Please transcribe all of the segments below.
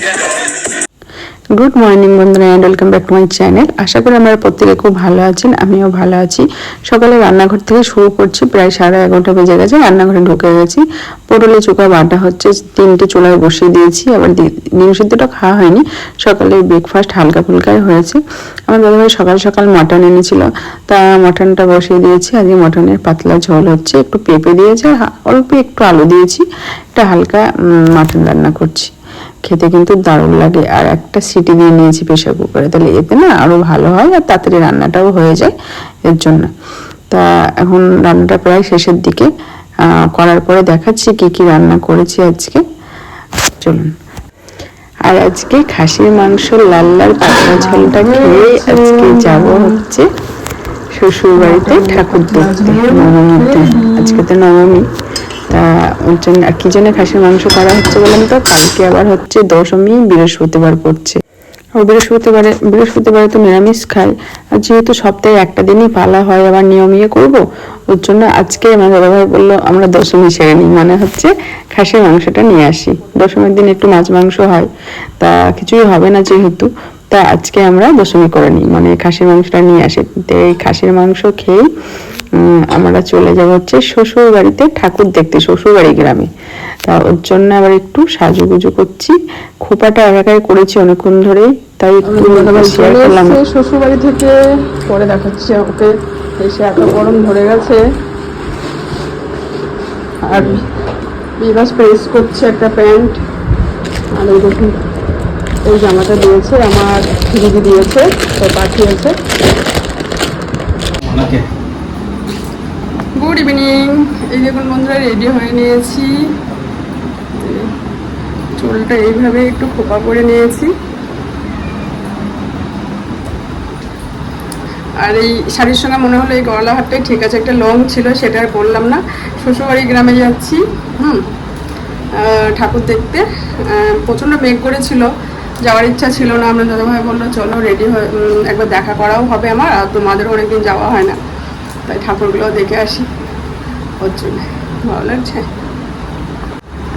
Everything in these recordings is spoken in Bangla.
Yeah. গুড মর্নিং বন্ধুরা and welcome back to my channel আশা করি আপনারা প্রত্যেকে খুব ভালো আছেন, আমিও ভালো আছি। সকালে রান্নাঘর থেকে শুরু করছি, প্রায় সাড়ে এগারোটা বেজে গেছে, রান্নাঘরে ঢুকে গেছি। পটলে চোখা বাটা হচ্ছে, তিনটে চুলায় বসিয়ে দিয়েছি, আবার ডিম সিদ্ধটা খাওয়া হয়নি। সকালে ব্রেকফাস্ট হালকা ফুলকাই হয়েছে। আমার দাদাভাই সকাল সকাল মটন এনেছিল, তা মটনটা বসিয়ে দিয়েছি। আজকে মটনের পাতলা ঝোল হচ্ছে, একটু পেঁপে দিয়েছে, আর অল্প একটু আলু দিয়েছি। এটা হালকা মাটন রান্না করছি। খেতে কিন্তু দারুণ লাগে। আর একটা সিটি দিয়ে নিয়েছি প্রেশার কুকারে। তাহলে এতে না আরও ভালো হয় আর তাড়াতাড়ি রান্নাটাও হয়ে যায় এর জন্য। তা এখন রান্নাটা প্রায় শেষের দিকে। করার পরে দেখাচ্ছি কি কি রান্না করেছি আজকে। চলুন। আর আজকে খাসির মাংস, লাল লাল পাতলা ঝোলটা খেয়ে আজকে যাব হচ্ছে শ্বশুর বাড়িতে ঠাকুর দেখতে। নবমীর দিন আজকে তো নবমী। তা ওর জন্য কি জন্য খাসির মাংস করা হচ্ছে বলেন তো? কালকে আবার হচ্ছে দশমী, বৃহস্পতিবার পড়ছে ও বৃহস্পতিবারে বৃহস্পতিবারে তো নিরামিষ খাই আর যেহেতু সপ্তাহে একটা দিনই পালা হয়, আবার নিয়ম ইয়ে করব, ওর জন্য আজকে আমার দাদাভাই বলল, আমরা দশমী সেরে নিই। মানে হচ্ছে খাসির মাংসটা নিয়ে আসি। দশমীর দিন একটু মাছ মাংস হয়। তা কিছুই হবে না যেহেতু। তা আজকে আমরা দশমী করে নিই। মানে খাসির মাংসটা নিয়ে আসি। তো এই খাসির মাংস খেয়েই আমরা চলে যাব হচ্ছে শ্বশুর বাড়িতে ঠাকুর দেখতে শ্বশুর বাড়ি গ্রামে। তা ওর জন্য আবার একটু সাজুগুজু করছি। খোপাটা এলাকায় করেছি অনেকক্ষণ ধরে তাই একটু শেয়ার করলাম। শ্বশুর বাড়ি থেকে পরে দেখাচ্ছি ওকে। এসে এত গরম ধরে গেছে। আর বিবাস প্রেস করছে একটা প্যান্ট। আর দেখুন। এই জামাটা দিয়েছে আমার দিদি দিয়েছে তো পাঠিয়েছে। গুড ইভিনিং এই দেখুন বন্ধুরা রেডি হয়ে নিয়েছি। চুলটা এইভাবে একটু খোপা করে নিয়েছি। আর এই শাড়ির সঙ্গে মনে হলো এই গলা হাটটাই ঠিক আছে একটা লং ছিল সেটা আর করলাম না। শ্বশুরবাড়ি গ্রামে যাচ্ছি হুম। ঠাকুর দেখতে। প্রচণ্ড মেঘ করেছিল। যাওয়ার ইচ্ছা ছিল না আমরা দাদাভাই বলল চলো রেডি হয়ে একবার দেখা করাও হবে আমার আর তোমাদেরও অনেকদিন যাওয়া হয় না। তাই ঠাকুরগুলো দেখে আসি। ওর জন্য। ভালো লাগছে?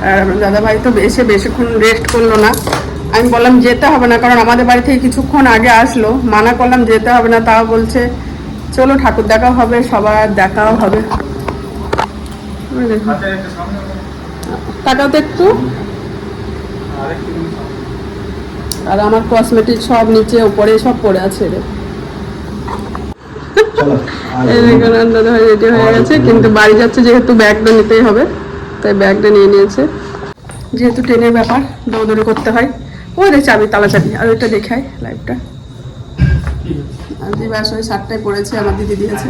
আর আমার দাদাভাই তো এসে বেশিক্ষণ রেস্ট করল না। আমি বললাম যেতে হবে না কারণ আমাদের বাড়ি থেকে কিছুক্ষণ আগে আসলো। মানা করলাম যেতে হবে না তাও বলছে চলো ঠাকুর দেখা হবে সবার দেখাও হবে। তাকাও তো একটু। আর আমার কসমেটিক সব নিচে উপরে সব পড়ে আছে রে। এই দেখুন রেডি হয়ে গেছে কিন্তু বাড়ি যাচ্ছে যেহেতু ব্যাগটা নিতেই হবে তাই ব্যাগটা নিয়ে নিয়েছে। যেহেতু ট্রেনের ব্যাপার দৌড়দৌড়ি করতে হয়। ওই রে চাবি তালা চাবি আর ওইটা দেখাই লাইভটা আর ওই সাতটায় পড়েছে আমার দিদি দিয়েছে।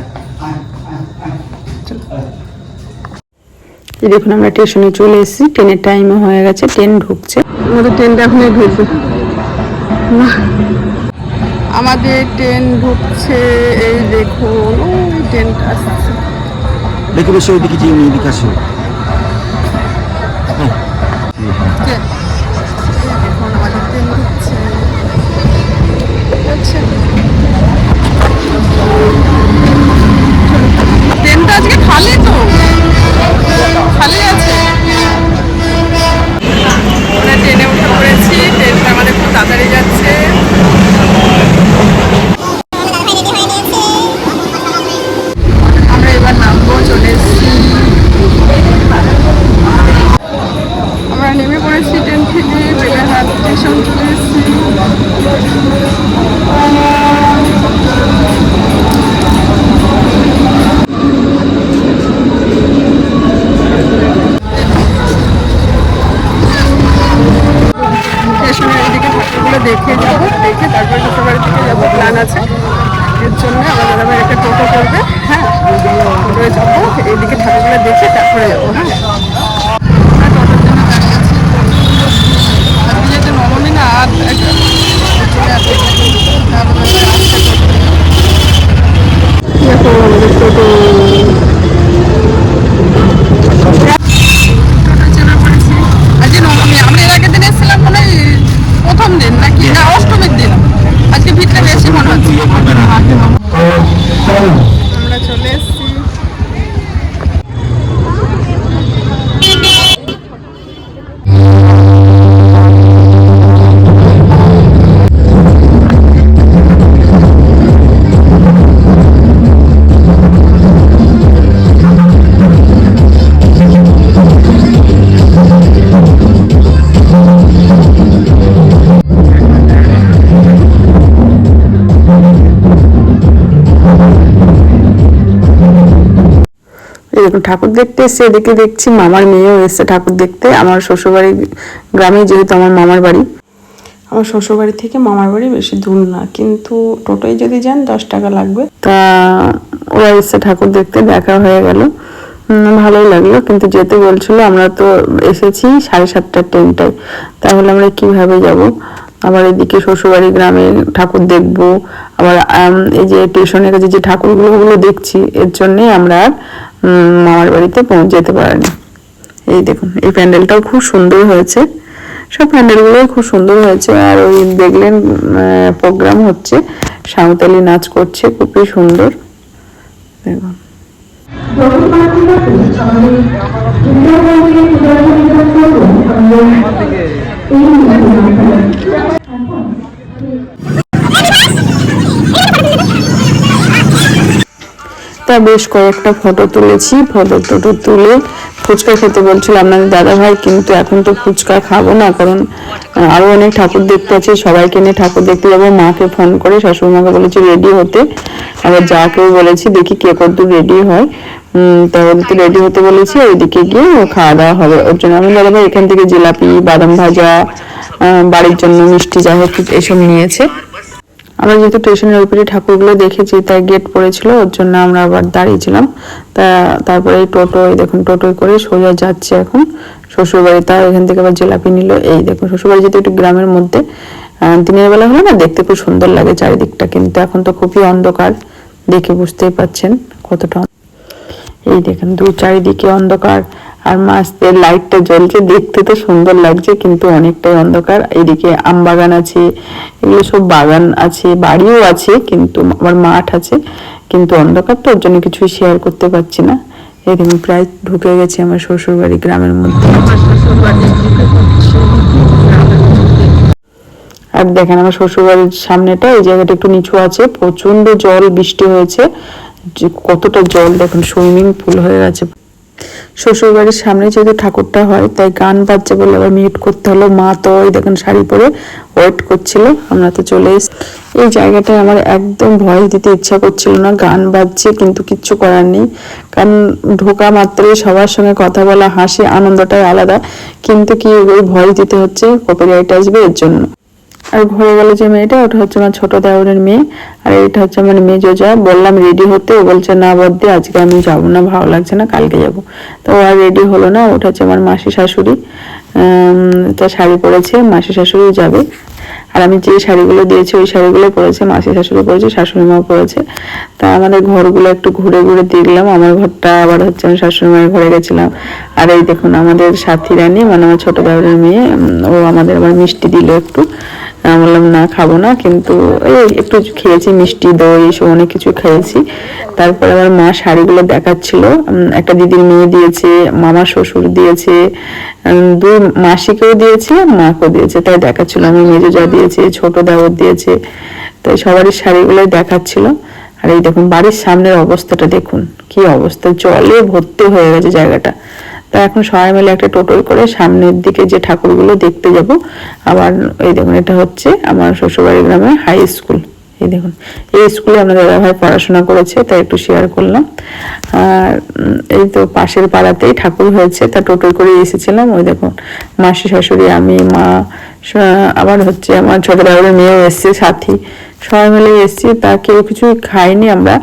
দেখুন আমরা স্টেশনে চলে এসেছি ট্রেনের টাইমও হয়ে গেছে ট্রেন ঢুকছে। আমাদের ট্রেনটা এখনই ঢুকবে। আমাদের ট্রেন ঢুকছে এই দেখুন ওই ট্রেনটা আসছে। দেখে বেশি ওইদিকে যেয়ে নিয়ে এদিকে আসো ট্রেন। দেখে যাব, দেখে তারপর শ্বশুরবাড়ি থেকে যাব প্ল্যান আছে এর জন্য আমার দাদাভাই একটা টোটো করবে হ্যাঁ টোটোয় যাব এইদিকে ঠাকুরগুলো দেখে তারপরে যাব হ্যাঁ আছি। আর একটা চলে আসবে। ঠাকুর দেখতে এসছে এদিকে দেখছি মামার মেয়েও এসছে ঠাকুর দেখতে। আমার শ্বশুরবাড়ি গ্রামে যেহেতু আমার মামার বাড়ি। আমার শ্বশুরবাড়ি থেকে মামার বাড়ি বেশি দূর না কিন্তু টোটোয় যদি যান দশ টাকা লাগবে। তা ওরা এসছে ঠাকুর দেখতে দেখা হয়ে গেল। ভালোই লাগল কিন্তু যেতে বলছিল আমরা তো এসেছি সাড়ে সাতটার ট্রেনটায়। তাহলে আমরা কীভাবে যাব? আবার এদিকে শ্বশুরবাড়ি গ্রামে ঠাকুর দেখব। আবার এই যে স্টেশনের কাছে যে ঠাকুরগুলো ওগুলো দেখছি এর জন্যই আমরা আর মামার বাড়িতে পৌঁছে যেতে পারিনি। এই দেখুন, এই প্যান্ডেলটাও খুব সুন্দর হয়েছে। সব প্যান্ডেলগুলোই খুব সুন্দর হয়েছে। আর ওই দেখলেন প্রোগ্রাম হচ্ছে। সাঁওতালি নাচ করছে, খুবই সুন্দর। দেখুন। তা বেশ কয়েকটা ফটো তুলেছি। ফটো টটো তুলে ফুচকা খেতে বলছিল আপনাদের দাদা ভাই কিন্তু এখন তো ফুচকা খাব না, কারণ আরও অনেক ঠাকুর দেখতে আছে, সবাইকে নিয়ে ঠাকুর দেখতে যাব, মাকে ফোন করে, শাশুড়ি মাকে বলেছি রেডি হতে। আবার যাকেও বলেছি, দেখি কে কত রেডি হয়। তা ওদেরকে রেডি হতে বলেছি ওইদিকে গিয়ে খাওয়া দাওয়া হবে। ওর জন্য আমি দাদা ভাই এখান থেকে জিলাপি, বাদাম ভাজা বাড়ির জন্য মিষ্টি যা হোক, এসব নিয়েছে। আমরা যেহেতু স্টেশনের ওই পারে ঠাকুরগুলো দেখেছি, তাই গেট পড়েছিল, ওর জন্য আমরা আবার দাঁড়িয়েছিলাম। তা তারপরে টোটো, এই দেখুন টোটোয় করে সোজা যাচ্ছে এখন। শ্বশুরবাড়ি, তার এখান থেকে আবার জিলাপি নিল। এই দেখুন, শ্বশুরবাড়ি যেহেতু একটু গ্রামের মধ্যে দিনের বেলা হলে না দেখতে খুব সুন্দর লাগে চারিদিকটা, কিন্তু এখন তো খুবই অন্ধকার। দেখে বুঝতেই পাচ্ছেন কতটা এই দেখেন, দু চারিদিকে অন্ধকার। আর মাস্তের লাইটটা জ্বলছে, দেখতে তো সুন্দর লাগছে, কিন্তু অনেকটাই অন্ধকার। এদিকে আম বাগান আছে, এগুলো সব বাগান আছে, বাড়িও আছে, কিন্তু আমার মাঠ আছে, কিন্তু অন্ধকার তো, ওর জন্য কিছুই শেয়ার করতে পারছি না। এই দেখুন প্রায় ঢুকে গেছে আমার শ্বশুর বাড়ি গ্রামের মধ্যে। আর দেখেন আমার শ্বশুরবাড়ির সামনেটা, এই জায়গাটা একটু নিচু আছে প্রচণ্ড জল, বৃষ্টি হয়েছে কতটা জল, দেখুন সুইমিং পুল হয়ে গেছে। শ্বশুরবাড়ির সামনে যেহেতু ঠাকুরটা হয়, তাই গান বাজছে বলে আবার মিউট করতে হলো। মা তো ওই দেখুন শাড়ি পরে ওয়েট করছিল, আমরা তো চলে এসেছি। এই জায়গাটায় আমার একদম ভয় দিতে ইচ্ছা করছিল না, গান বাজছে কিন্তু কিচ্ছু করার নেই। কারণ ঢোকা মাত্রই সবার সঙ্গে কথা বলা, হাসি, আনন্দটাই আলাদা। কিন্তু কি ওই ভয় দিতে হচ্ছে? কপিরাইট আসবে এর জন্য। আর ঘরে গেল যে মেয়েটা, ওটা হচ্ছে আমার ছোট দেওরের মেয়ে। আর এটা হচ্ছে আমার মেজো যা। বললাম রেডি হতে, ও বলছে, না বদ্দি আজকে আমি যাব না, ভালো লাগছে না, কালকে যাব। তো ও আর রেডি হলো না, ওটা হচ্ছে আমার মাসি শাশুড়ি। তা শাড়ি পরেছে, মাসি শাশুড়ি যাবে। আর আমি যে শাড়িগুলো দিয়েছি, ওই শাড়িগুলো পরেছে, মাসি শাশুড়ি পরেছে শাশুড়ি মা পরেছে। তা আমাদের ঘরগুলো একটু ঘুরে ঘুরে দেখলাম, আমার ঘরটা আবার হচ্ছে আমি শাশুড়ি মায়ের ঘরে গেছিলাম। আর এই দেখুন, আমাদের সাথী রানী মানে আমার ছোট দেওরের মেয়ে ও আমাদের আবার মিষ্টি দিল একটু। আমি বললাম, না, খাব না। কিন্তু এই একটু খেয়েছি, মিষ্টি, দই, এসব অনেক কিছু খেয়েছি। তারপরে আমার মা শাড়িগুলো দেখাচ্ছিল। একটা দিদির মেয়ে দিয়েছে, মামা শ্বশুর দিয়েছে দুই মাসিকেও দিয়েছে মাকেও দিয়েছে। তাই দেখাচ্ছিল। আমি মেজো যা দিয়েছে, ছোট দেওয়ার দিয়েছে। তাই সবারই শাড়িগুলোই দেখাচ্ছিল। আর এই দেখুন, বাড়ির সামনের অবস্থাটা দেখুন, কি অবস্থা। জলে ভর্তি হয়ে গেছে জায়গাটা। তা এখন সবাই মিলে একটা টোটোয় করে সামনের দিকে যে ঠাকুরগুলো দেখতে যাব, আবার এই দেখুন এটা হচ্ছে আমার শ্বশুরবাড়ি গ্রামে হাই স্কুল এই দেখুন, এই স্কুলে আমাদের দাদা ভাই পড়াশোনা করেছে, তাই একটু শেয়ার করলাম। আর এই তো পাশের পাড়াতেই ঠাকুর হয়েছে, তা টোটোয় করে এসেছিলাম, ওই দেখুন, মাসি শাশুড়ি, আমি, মা আবার হচ্ছে আমার ছোট দাদার মেয়েও এসছে, সাথী। সবাই মিলে এসেছি, তা কেউ কিছুই খাইনি আমরা।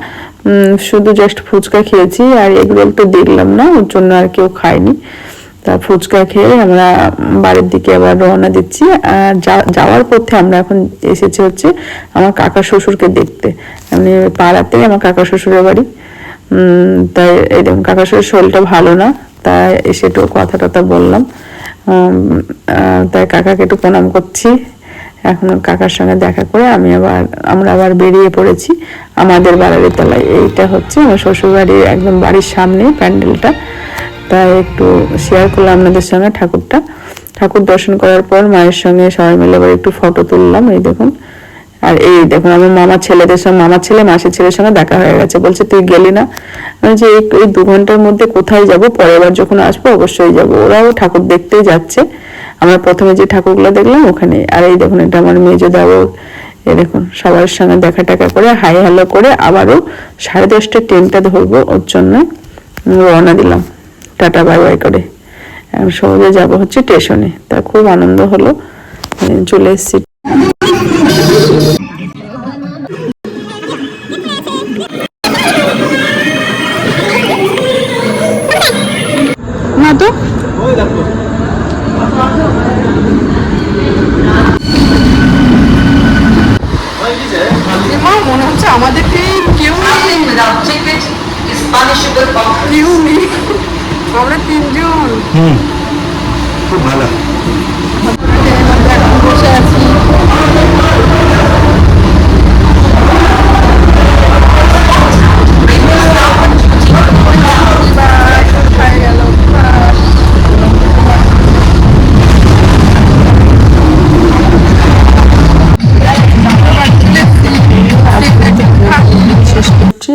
শুধু জাস্ট ফুচকা খেয়েছি আর এগরোল তো দেখলাম না, ওর জন্য আর কেউ খায়নি। তা ফুচকা খেয়ে আমরা বাড়ির দিকে আবার রওনা দিচ্ছি। আর যাওয়ার পথে আমরা এখন এসেছি হচ্ছে আমার কাকা শ্বশুরকে দেখতে। মানে পাড়াতে আমার কাকা শ্বশুরের বাড়ি। তাই এরকম কাকা শ্বশুর শরীরটা ভালো না, তাই এসে একটু কথা টথা বললাম। তাই কাকাকে একটু প্রণাম করছি। এখন কাকার সঙ্গে দেখা করে আমি আবার, আমরা আবার বেরিয়ে পড়েছি। আমাদের বাড়ির তলায় এইটা হচ্ছে আমার শ্বশুরবাড়ির একদম বাড়ির সামনে প্যান্ডেলটা। তাই একটু শেয়ার করলাম আপনাদের সঙ্গে ঠাকুরটা। ঠাকুর দর্শন করার পর মায়ের সঙ্গে সবাই মিলে আবার একটু ফটো তুললাম, এই দেখুন। আর এই দেখুন, আমার মামার ছেলেদের সঙ্গে, মামার ছেলে মাসির ছেলের সঙ্গে দেখা হয়ে গেছে। বলছে, তুই গেলি না? যে এই দু ঘণ্টার মধ্যে কোথায় যাব? পরের বার যখন আসব, অবশ্যই যাব। ওরাও ঠাকুর দেখতেই যাচ্ছে। আমরা প্রথমে যে ঠাকুরগুলো দেখলাম, ওখানে, আর এই দেখুন, এটা আমার মেজো দাও এই দেখুন, সবার সঙ্গে দেখা টাকা করে, হাই হ্যালো করে আবারও সাড়ে দশটা ট্রেনটা ধরবো ওর জন্য। রওনা দিলাম। টাটা, বাই বাই করে। সহজে যাব হচ্ছে স্টেশনে। তা খুব আনন্দ হলো। চলে এসেছি। এমা মনে হচ্ছে আমাদেরকে কেউ নেই। without ticket is punishable offence. কেউ নেই। আমরা তিনজন। খুব ভালো। বসে আছি।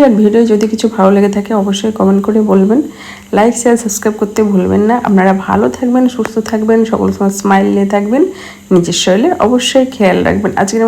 আর ভিডিও যদি কিছু ভালো লেগে থাকে, অবশ্যই কমেন্ট করে বলবেন। লাইক শেয়ার সাবস্ক্রাইব করতে ভুলবেন না। আপনারা ভালো থাকবেন, সুস্থ থাকবেন, সকল সময় স্মাইল নিয়ে থাকবেন, নিজের শরীরে অবশ্যই খেয়াল রাখবেন। আজকের